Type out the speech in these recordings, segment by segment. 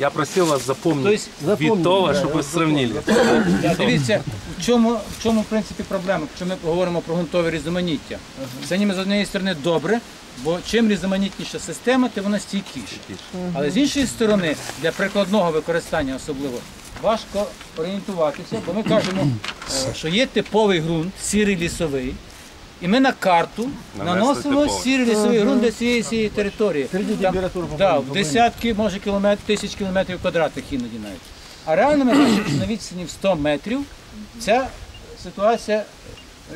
Я просил вас запомнить То есть Витова, чтобы вы сравнили. Дивіться, в чому, в чому в принципі проблема, якщо ми говоримо про ґрунтове різноманіття. Це ніби з однієї сторони добре, бо чим різноманітніша система, тим вона стійкіша. Але з іншої сторони, для прикладного використання особливо, важко орієнтуватися, бо ми кажемо, е, що є типовий ґрунт, сірий лісовий. І ми на карту наносимо типовий. сірий лісовий ґрунт для цієї, цієї території. Там, да, в десятки, може кілометр, тисяч кілометрів квадратних іноді навіть. А реально ми бачимо, що на відстані в 100 метрів ця ситуація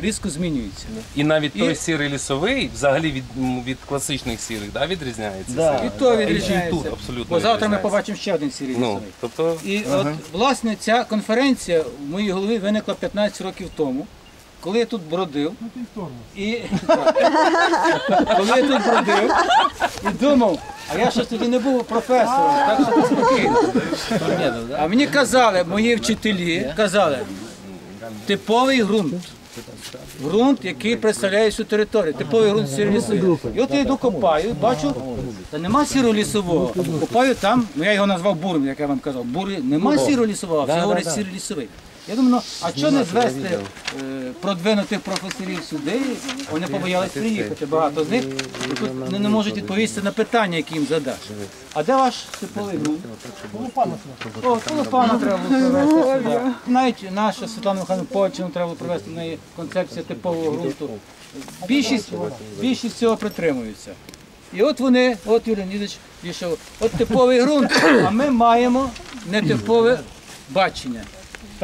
різко змінюється. І навіть І- той сірий лісовий, взагалі від, м, від класичних сірих, да, відрізняється. Да. І то І відрізняється. тут абсолютно Бо завтра ми відрізняється. побачимо ще один сірий Ну, лісовий. тобто, І от, власне, ця конференція в моїй голові виникла 15 років тому, коли я тут бродив. І коли я тут бродив і думав, а я щось тоді не був професором, так що ти спокійно. А мені казали, мої вчителі казали, типовий ґрунт. Ґрунт, який представляє всю територію, типовий ґрунт сіролісовий. І от я йду копаю, і бачу, та нема сіролісового. Копаю там, ну я його назвав буром, як я вам казав. Бури нема сіролісового, говорять сіролісовий. Я думаю, ну а що не звести е, продвинутих професорів сюди? Вони побоялись приїхати. Багато з них і тут не, не можуть відповісти на питання, які їм задаш. А де ваш типовий ґрунт? О, Колопана треба було привезти сюди. Навіть наша Світлана Михайловна Почину треба було привезти в неї концепція типового ґрунту. Більшість, більшість цього притримуються. І от вони, от Юрій Леонідович пішов, от типовий ґрунт, а ми маємо нетипове бачення.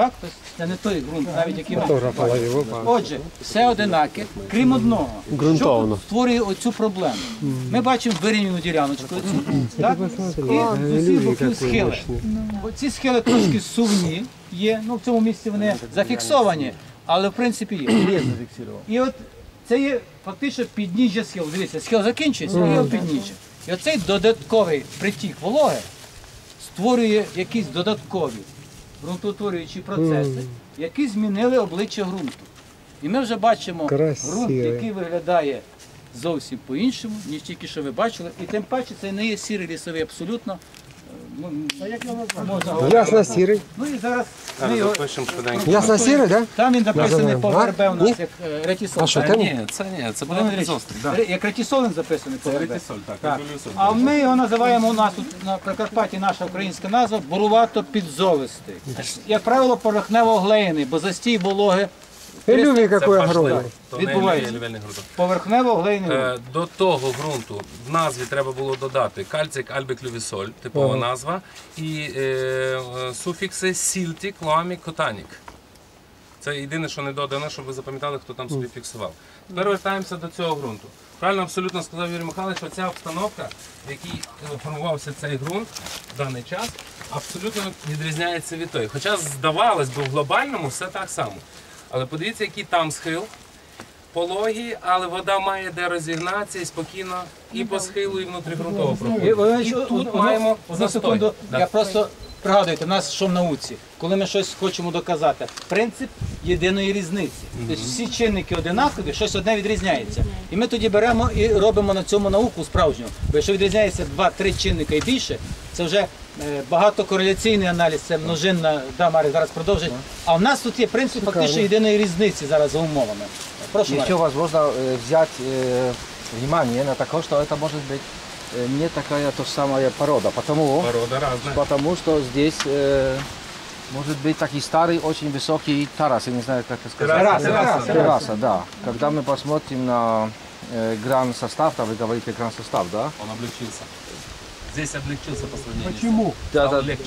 Так? Тобто це не той ґрунт, навіть який ми. Отже, все одинаке, крім одного. Що створює оцю проблему? Ми бачимо вирівняну діляночку оцю, так? і з усіх боків схили. Ці схили трошки сувні є, ну в цьому місці вони зафіксовані, але в принципі є. І от це є фактично підніжжя схил. Дивіться, схил закінчується, і його підніжжя. І оцей додатковий притік вологи створює якісь додаткові ґрунтоутворюючі процеси, які змінили обличчя ґрунту. І ми вже бачимо ґрунт, який виглядає зовсім по-іншому, ніж тільки що ви бачили. І тим паче це не є сірий лісовий абсолютно. е, Ну, можна говорити. Ясно сірий. Ну і зараз ми його. Ясно сірий, да? там він написаний по А? ВРБ у нас як е, ретісол. А що, там? ні, це ні, це буде. Да. ре- Як ретісол він записаний по Це так. Так. А ми його називаємо у нас тут на Прикарпатті наша українська назва бурувато підзолистий. Як правило, поверхнево-глейний, бо застій вологи Ілювій Це який не Відбувається. поверхнево-глейний. Е, До того ґрунту в назві треба було додати кальцик альбіклювісоль, типова назва, і е, е, суфікси сільтік, лоамік, котанік. Це єдине, що не додано, щоб ви запам'ятали, хто там собі фіксував. Тепер вертаємося до цього ґрунту. Правильно абсолютно сказав Юрій Михайлович, що ця обстановка, в якій е, формувався цей ґрунт в даний час, абсолютно відрізняється від тої. Хоча здавалось би, в глобальному все так само. Але подивіться, який там схил, пологі, але вода має де розігнатися і спокійно і по схилу, і внутрігрунтово І, проходить. І тут маємо одну застой. секунду. Я просто пригадуйте, в нас що в науці, коли ми щось хочемо доказати, принцип єдиної різниці. Тобто всі чинники одинакові, щось одне відрізняється. І ми тоді беремо і робимо на цьому науку справжню. Бо якщо відрізняється два-три чинника і більше, це вже е, багатокореляційний аналіз, це множинна, да, Марі зараз продовжить. А в нас тут є принцип фактично єдиної різниці зараз за умовами. Прошу, Еще Марі. возможно э, взять э, внимание на то, что это может быть э, не такая то самая порода, потому, Порода разна. потому что здесь э, может быть такой старый, очень высокий тарас, я не знаю, как это сказать. Терраса, терраса, Терраса, да. Когда мы посмотрим на э, гран состав, да, вы говорите гран состав, да? Он облегчился. Здесь облегчился по сравнению. Почему? Да, Стал да, легче.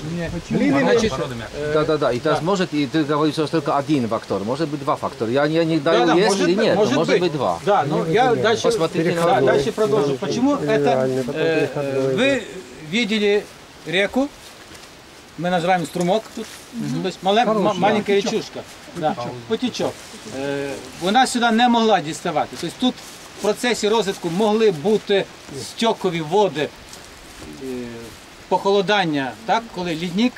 Значить, Порода мягкая. да, да, да. И то есть может, и ты говоришь, что только один фактор, может быть два фактора. Я, я не даю, Да, да, есть может или быть, нет, но может может быть. быть два. Да, ну я дальше, Посмотрите да, на дальше продолжу. Почему это Реально, потом э, переходной. э, вы видели реку? Мы называем струмок тут. То есть мале- ма- маленька речушка. Да, потічок. Е, Вона сюди не могла діставати. Тобто тут в процесі розвитку могли бути стьокові води е, похолодання, так, коли лідник,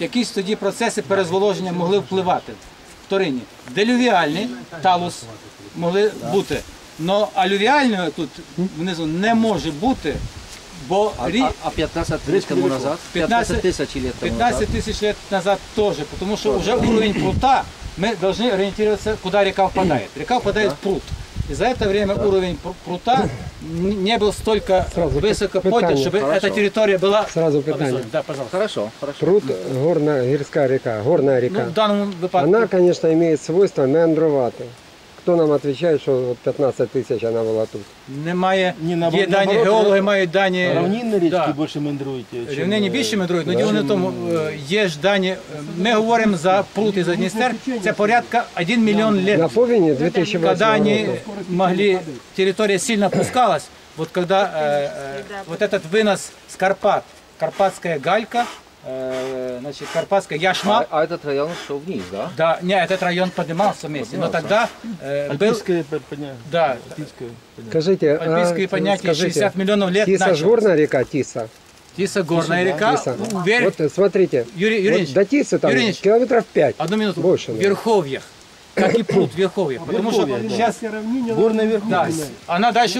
якісь тоді процеси перезволоження могли впливати вторинні. Делювіальні талус могли бути. Но алювіальної тут внизу не може бути Бо А, рі- а, а 15 лет тому назад? 15 15 тысяч лет тому 15 назад? тысяч лет назад тоже, потому что уже уровень прута, мы должны ориентироваться, куда река впадает. Река впадает в пруд. И за это время уровень пру- прута н- не был столько Сразу высоко питание. поднят, чтобы Хорошо. эта территория была... Сразу питание. Да, пожалуйста. Хорошо, хорошо. Пруд, горная, гирская река, горная Ну, река. в данном выпадке... Она, конечно, имеет свойство меандроваты. Кто нам отвечает, что вот 15 тысяч она была тут? Немає, Ні, на- є дані, наоборот, геологи мають дані... Равнинні річки Да. більше мандрують. чим, Рівнині е, більше мандрують, але діло не в тому, е, є ж дані, е, ми говоримо за прут і за Дністер, це порядка 1 мільйон лет. На Повине 2008 когда они года. могли, территория сильно опускалась, вот когда э, э, вот этот вынос с Карпат, карпатская галька, э, значит, карпатская яшма, А, а этот район шел вниз, да? да, не, этот район поднимался вместе, но тогда э, был, Альпійське підняття. да, Альпійське підняття. Скажите, а, альпийское понятие скажите, 60 миллионов лет Тиса ж началось. горная река, Тиса. Тиса горная река, Тиса. Уверен, Вот э, смотрите, Юрий вот Юрьевич, до Тисы там Юрий Ильич. километров 5. одну минуту, Больше, в наверное. Верховьях, как и пруд в Верховьях, потому что сейчас Горне верху. Да, вона далі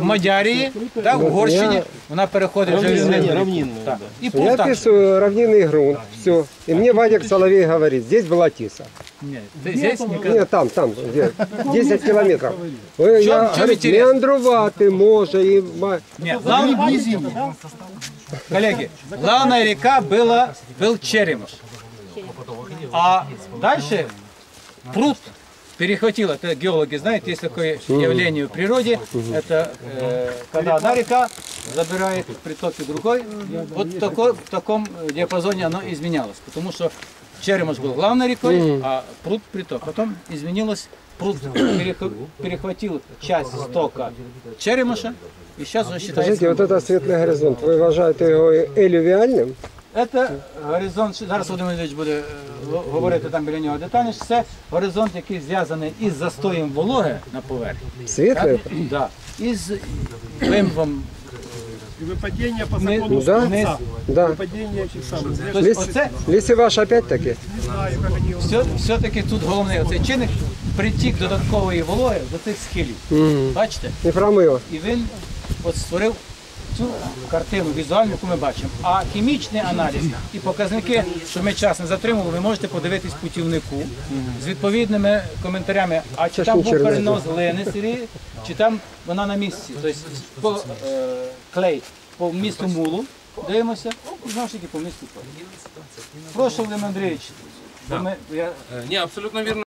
в Мадярії, да, в Ну, Угорщині, я- вона переходить вже в Равнинне, Рівнину. равнинне, Так. да. І Я пруд так. же. описываю равнинный грунт, все. И мне Вадик Соловей говорит, здесь была Тиса. Ні, ти- здесь никогда. Нет, там, там, где, 10 километров. Ой, чё я, говорит, интересно? меандроваты, може, и... ма- Нет, главное, коллеги, главная река была, был Черемош. А дальше пруд перехватил, это геологи знают, есть такое явление в природе, это э, когда одна река забирает в притоке другой, вот в, такой, в таком диапазоне оно изменялось, потому что Черемош был главной рекой, а пруд приток. Потом изменилось, пруд перех- перехватил часть стока Черемоша, и сейчас уже считается... Скажите, вот это светлый горизонт, вы вважаєте його елювіальним? Це горизонт, що- зараз Володимир Ілліч буде е, го- говорити там біля нього детальніше, це горизонт, який зв'язаний із застоєм вологи на поверхні. Світлий? Да. Із вимвом. Выпадение по Вниз, Ну да, вниз. да. выпадение этих самых. Тобто Ліс, оце лісіваш опять-таки? все, все-таки тут головний оцей чинник притік додаткової вологи до цих схилів. Мгм. Бачите? І промило. І він от створив цю картину візуальну, яку ми бачимо. А хімічний аналіз і показники, що ми час не затримували, ви можете подивитись в путівнику з відповідними коментарями, а чи там був перенос глини сирі, чи там вона на місці. Тобто по, е, клей по місту Мулу дивимося, і знову ж таки по місту. Прошу, Володимир Андрійович, бо ми, я Е, Ні, абсолютно вірно.